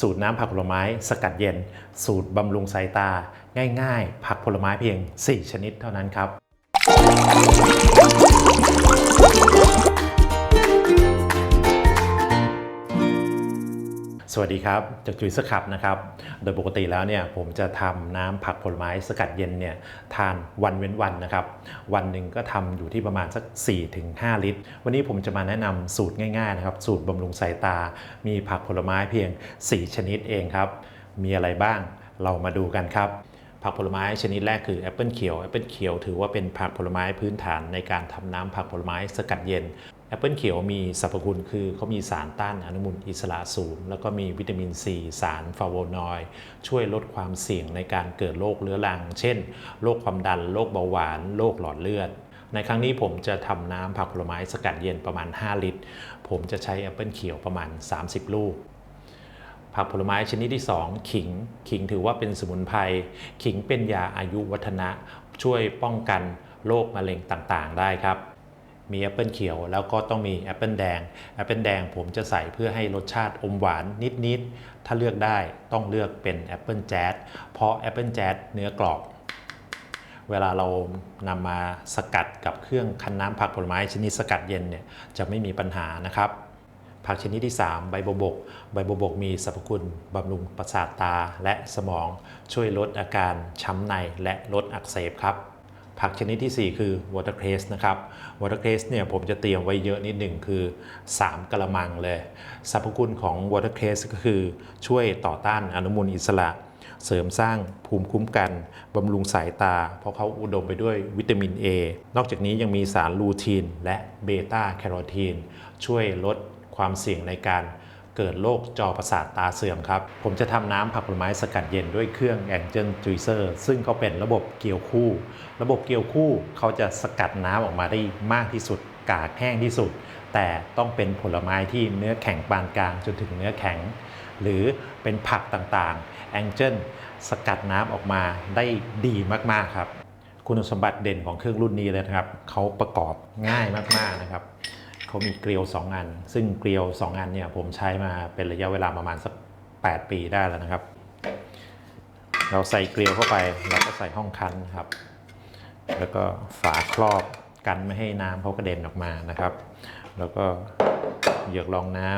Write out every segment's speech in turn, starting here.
สูตรน้ำผักผลไม้สกัดเย็น สูตรบำรุงสายตา ง่าย ๆ ผักผลไม้เพียง 4 ชนิดเท่านั้นครับ สวัสดีครับจากจุยสครับนะครับ โดยปกติแล้วเนี่ยผมจะทำน้ำผักผลไม้สกัดเย็นเนี่ยทานวันเว้นวันนะครับ วันหนึ่งก็ทำอยู่ที่ประมาณสัก 4-5 ลิตร วันนี้ผมจะมาแนะนำสูตรง่ายๆนะครับ สูตรบำรุงสายตา มีผักผลไม้เพียง 4 ชนิดเองครับ มีอะไรบ้างเรามาดูกันครับผักผลไม้ชนิดแรกคือแอปเปิลเขียวแอปเปิลเขียวถือว่าเป็นผักผลไม้พื้นฐานในการทำน้ำผักผลไม้สกัดเย็น แอปเปิลเขียวมีสรรพคุณคือเขามีสารต้านอนุมูลอิสระสูง แล้วก็มีวิตามินซีสารฟลาโวนอยด์ช่วยลดความเสี่ยงในการเกิดโรคเรื้อรัง เช่นโรคความดันโรคเบาหวานโรคหลอดเลือด ในครั้งนี้ผมจะทำน้ำผักผลไม้สกัดเย็นประมาณ 5 ลิตร ผมจะใช้แอปเปิลเขียวประมาณ 30 ลูกผักผลไม้ชนิดที่ 2 ขิง ขิงถือว่าเป็นสมุนไพร ขิงเป็นยาอายุวัฒนะ ช่วยป้องกันโรคมะเร็งต่างๆ ได้ครับ มีแอปเปิลเขียวแล้วก็ต้องมีแอปเปิลแดงแอปเปิลแดงผมจะใส่เพื่อให้รสชาติอมหวานนิดๆ ถ้าเลือกได้ต้องเลือกเป็นแอปเปิลแจ๊ดเพราะแอปเปิลแจ๊ดเนื้อกรอบ เวลาเรานำมาสกัดกับเครื่องคั้นน้ำผักผลไม้ชนิดสกัดเย็นเนี่ยจะไม่มีปัญหานะครับ ผักชนิดที่ 3 ใบบวบก ใบบวบกมีสรรพคุณบำรุงประสาทตาและสมองช่วยลดอาการช้ำในและลดอักเสบครับ ผักชนิดทีสี่ 4 คือ watercress นะครับ watercress เนี่ยผมจะเตรียมไว้เยอะนิดหนึ่งคือ 3กระมังเลย สรรพคุณของ watercress ก็คือช่วยต่อต้านอนุมูลอิสระ เสริมสร้างภูมิคุ้มกัน บำรุงสายตา เพราะเขาอุดมไปด้วยวิตามิน A นอกจากนี้ยังมีสารลูทีน และเบต้าแคโรทีน ช่วยลดความเสี่ยงในการ เกิดโรคจอประสาทตาเสื่อมครับ ผมจะทำน้ำผักผลไม้สกัดเย็นด้วยเครื่อง Angel Juicer ซึ่งเขาเป็นระบบเกี่ยวคู่ ระบบเกี่ยวคู่เขาจะสกัดน้ำออกมาได้มากที่สุด กากแห้งที่สุด แต่ต้องเป็นผลไม้ที่เนื้อแข็งปานกลางจนถึงเนื้อแข็ง หรือเป็นผักต่างๆ Angel สกัดน้ำออกมาได้ดีมากๆครับ คุณสมบัติเด่นของเครื่องรุ่นนี้เลยนะครับเขาประกอบง่ายมากๆนะครับ เขามีเกลียว 2 อัน ซึ่งเกลียว 2 อันเนี่ยผมใช้มาเป็นระยะเวลาประมาณสัก 8 ปีได้แล้วนะครับ เราใส่เกลียวเข้าไปเราก็ใส่ห้องคั้นครับ แล้วก็ฝาครอบกันไม่ให้น้ำเขากระเด็นออกมานะครับ แล้วก็เหยือกรองน้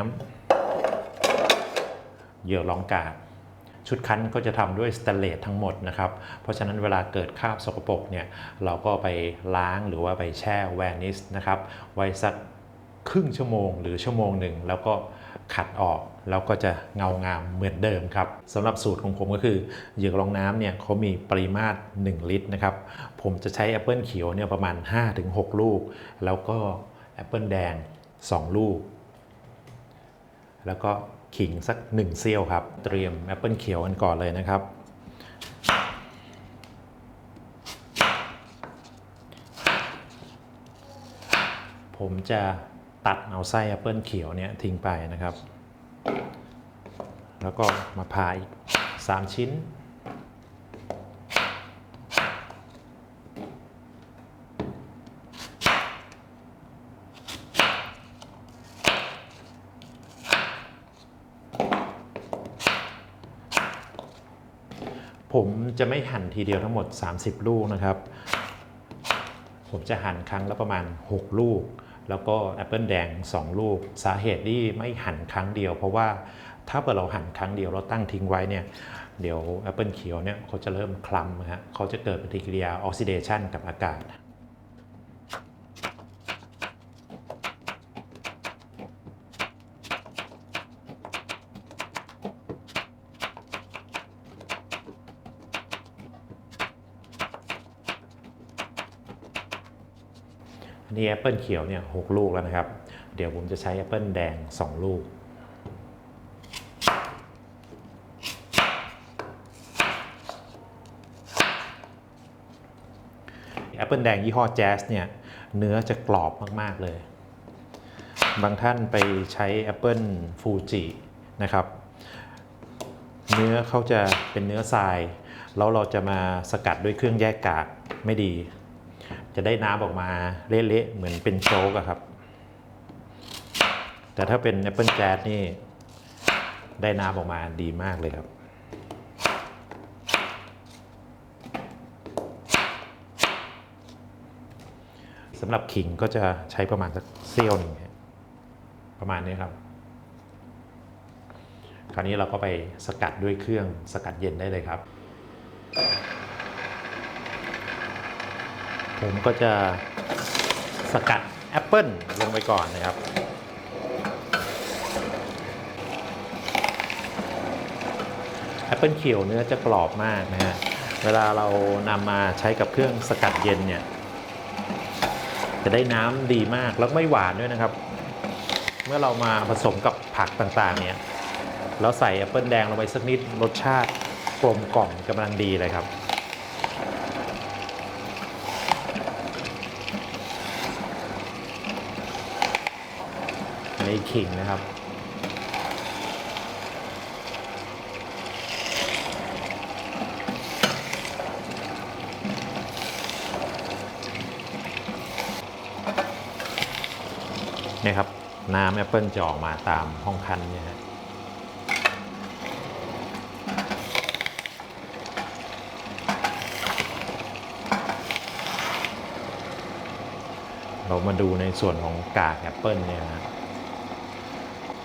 ำเหยือกรองกากชุดคั้นก็จะทำด้วยสแตนเลสทั้งหมดนะครับ เพราะฉะนั้นเวลาเกิดคราบสกปรกเนี่ยเราก็ไปล้างหรือว่าไปแช่แวนิสนะครับ ไว้สัก ครึ่งชั่วโมงหรือชั่วโมงหนึ่งแล้วก็ขัดออกแล้วก็จะเงางามเหมือนเดิมครับสำหรับสูตรของผมก็คือเหยือกรองน้ำเนี่ยเขามีปริมาตร 1 ลิตรนะครับ ผมจะใช้แอปเปิลเขียวเนี่ยประมาณ 5-6 ลูก แล้วก็แอปเปิลแดง 2 ลูก แล้วก็ขิงสัก 1 เซี่ยวครับ เตรียมแอปเปิลเขียวกันก่อนเลยนะครับ ผมจะ ตัดเอาไส้แอปเปิลเขียวเนี่ยทิ้งไปนะครับ แล้วก็มาพาอีก 3 ชิ้น ผมจะไม่หั่นทีเดียวทั้งหมด 30 ลูกนะครับ ผมจะหั่นครั้งละประมาณ 6 ลูก แล้วก็แอปเปิลแดง 2 ลูก สาเหตุที่ไม่หั่นครั้งเดียว เพราะว่าถ้าเกิดเราหั่นครั้งเดียวเราตั้งทิ้งไว้เนี่ยเดี๋ยวแอปเปิลเขียวเนี่ยเขาจะเริ่มคล้ำนะฮะเขาจะเกิดปฏิกิริยาออกซิเดชันกับอากาศ อั นนี้แอปเปิลเขียวเนี่ยหกลูกแล้วนะครับ เดี๋ยวผมจะใช้แอปเปิลแดง 2 ลูก แอปเปิลแดงยี่ห้อแจ๊สเนี่ยเนื้อจะกรอบมาก ๆ เลย บางท่านไปใช้แอปเปิลฟูจินะครับ เนื้อเขาจะเป็นเนื้อทราย แล้วเราจะมาสกัดด้วยเครื่องแยกกากไม่ดี จะได้น้ำออกมาเละๆเหมือนเป็นโจ๊กอะครับ แต่ถ้าเป็น Apple Jazz นี่ได้น้ำออกมาดีมากเลยครับ สำหรับขิงก็จะใช้ประมาณสักเซี่ยวนึงประมาณนี้ครับ คราวนี้เราก็ไปสกัดด้วยเครื่องสกัดเย็นได้เลยครับ ผมก็จะสกัดแอปเปิลลงไปก่อนนะครับ แอปเปิลเขียวเนื้อจะกรอบมากนะฮะ เวลาเรานำมาใช้กับเครื่องสกัดเย็นเนี่ย จะได้น้ำดีมากแล้วไม่หวานด้วยนะครับ เมื่อเรามาผสมกับผักต่างๆเนี่ย แล้วใส่แอปเปิลแดงลงไปสักนิดรสชาติกลมกล่อมกำลังดีเลยครับ ในขิงนะครับเนี่ยครับ น้ำแอปเปิลจะออกมาตามห้องคั้นเนี่ยฮะเรามาดูในส่วนของกากแอปเปิลเนี่ยนะ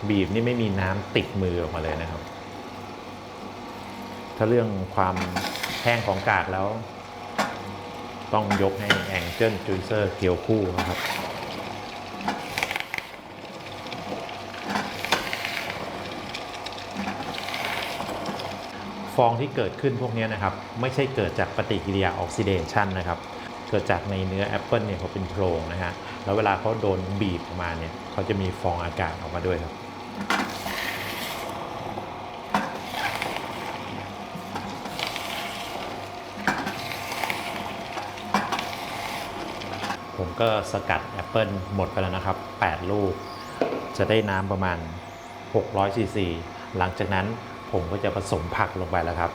บีบนี่ไม่มีน้ำติดมือออกมาเลยนะครับ ถ้าเรื่องความแห้งของกากแล้ว ต้องยกให้แองเจิลจูเซอร์เกียวคู่นะครับฟองที่เกิดขึ้นพวกนี้นะครับ ไม่ใช่เกิดจากปฏิกิริยาออกซิเดชันนะครับ เกิดจากในเนื้อแอปเปิลเนี่ยเขาเป็นโพรงนะฮะแล้วเวลาเขาโดนบีบออกมาเนี่ยเขาจะมีฟองอากาศออกมาด้วยครับ ผมก็สกัดแอปเปิลหมดไปแล้วนะครับ 8 ลูก จะได้น้ำประมาณ 600ซีซีหลังจากนั้นผมก็จะผสมผักลงไปแล้วครับ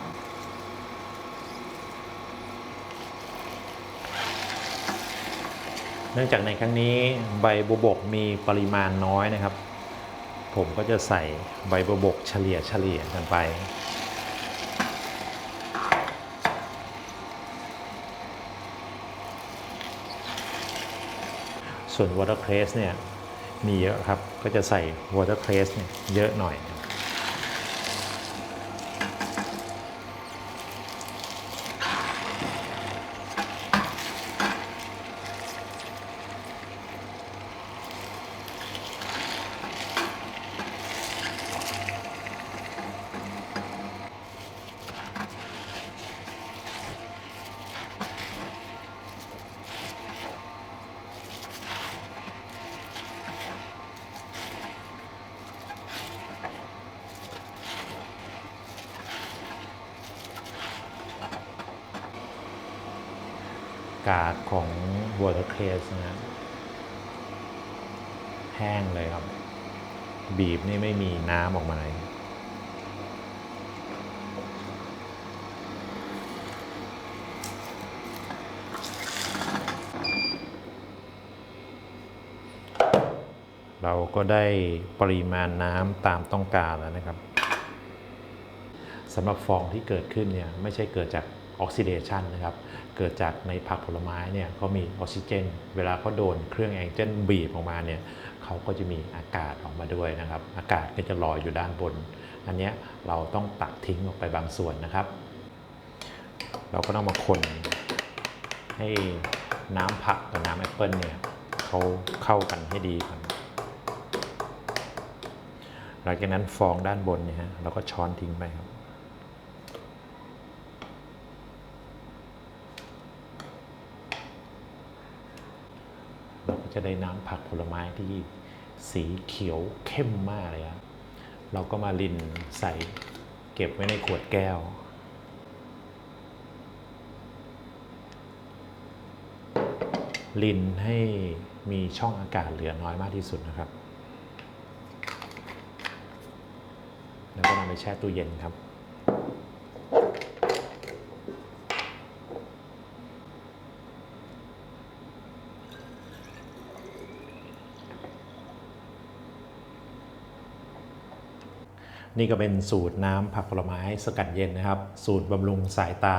เนื่องจากในครั้งนี้ใบบัวบกมีปริมาณน้อยนะครับ ผมก็จะใส่ใบบัวบกเฉลี่ยเฉลี่ยกันไป ส่วน watercress เนี่ยมีเยอะครับ ก็จะใส่ watercress เนี่ยเยอะหน่อย กากของ watercress นะฮะแห้งเลยครับ บีบนี่ไม่มีน้ำออกมาเลยเราก็ได้ปริมาณน้ำตามต้องการแล้วนะครับสำหรับฟองที่เกิดขึ้นเนี่ยไม่ใช่เกิดจาก ออกซิเดชันนะครับเกิดจากในผักผลไม้เนี่ยเขามีออกซิเจน เวลาเขาโดนเครื่องแองเจิลบีบออกมาเนี่ยเขาก็จะมีอากาศออกมาด้วยนะครับ อากาศก็จะลอยอยู่ด้านบน อันนี้เราต้องตักทิ้งออกไปบางส่วนนะครับ เราก็ต้องมาคนให้น้ำผักกับน้ำแอปเปิลเนี่ยเขาเข้ากันให้ดีก่อนหลังจากนั้นฟองด้านบนเนี่ยฮะเราก็ช้อนทิ้งไปครับ เรา ก็จะได้น้ำผักผลไม้ที่สีเขียวเข้มมากเลยครับเราก็มาลินใส่เก็บไว้ในขวดแก้ว ลินให้มีช่องอากาศเหลือน้อยมากที่สุดนะครับ แล้วก็นำไปแช่ตู้เย็นครับ นี่ก็เป็นสูตรน้ำผักผลไม้สกัดเย็นนะครับ สูตรบำรุงสายตา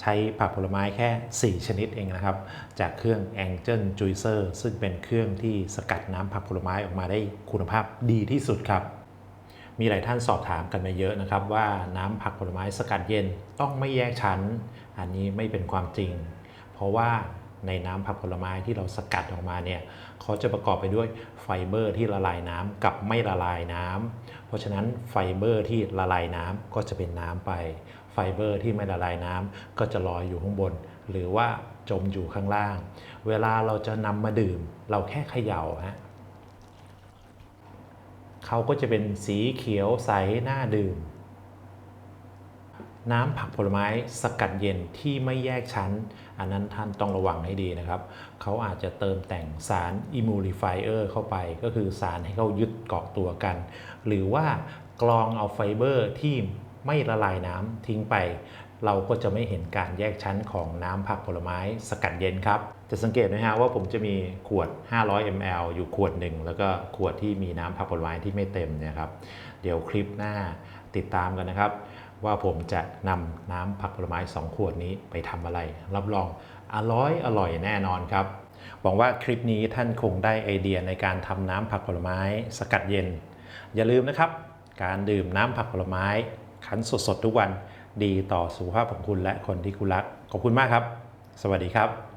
ใช้ผักผลไม้แค่ 4 ชนิดเองนะครับ จากเครื่อง Angel Juicer ซึ่งเป็นเครื่องที่สกัดน้ำผักผลไม้ออกมาได้คุณภาพดีที่สุดครับ มีหลายท่านสอบถามกันมาเยอะนะครับ ว่าน้ำผักผลไม้สกัดเย็นต้องไม่แยกชั้น อันนี้ไม่เป็นความจริง เพราะว่า ในน้ำผักผลไม้ที่เราสกัดออกมาเนี่ยเขาจะประกอบไปด้วยไฟเบอร์ที่ละลายน้ำกับไม่ละลายน้ำเพราะฉะนั้นไฟเบอร์ที่ละลายน้ำก็จะเป็นน้ำไป ไฟเบอร์ที่ไม่ละลายน้ำก็จะลอยอยู่ข้างบน หรือว่าจมอยู่ข้างล่าง เวลาเราจะนำมาดื่ม เราแค่เขย่าฮะเขาก็จะเป็นสีเขียวใสน่าดื่ม น้ำผักผลไม้สกัดเย็นที่ไม่แยกชั้น อันนั้นท่านต้องระวังให้ดีนะครับ เขาอาจจะเติมแต่งสารอิมูลิฟายเออร์เข้าไป ก็คือสารให้เขายึดเกาะตัวกัน หรือว่ากรองเอาไฟเบอร์ที่ไม่ละลายน้ำทิ้งไป เราก็จะไม่เห็นการแยกชั้นของน้ำผักผลไม้สกัดเย็นครับจะสังเกตนะฮะว่าผมจะมีขวด 500 ml อยู่ขวดหนึ่ง แล้วก็ขวดที่มีน้ำผักผลไม้ที่ไม่เต็มเนี่ยครับ เดี๋ยวคลิปหน้าติดตามกันนะครับ ว่าผมจะนำน้ำผักผลไม้ 2 ขวดนี้ไปทำอะไร รับรองอร่อยอร่อยแน่นอนครับ หวังว่าคลิปนี้ท่านคงได้ไอเดียในการทำน้ำผักผลไม้สกัดเย็น อย่าลืมนะครับ การดื่มน้ำผักผลไม้คั้นสดๆทุกวันดีต่อสุขภาพของคุณและคนที่คุณรัก ขอบคุณมากครับ สวัสดีครับ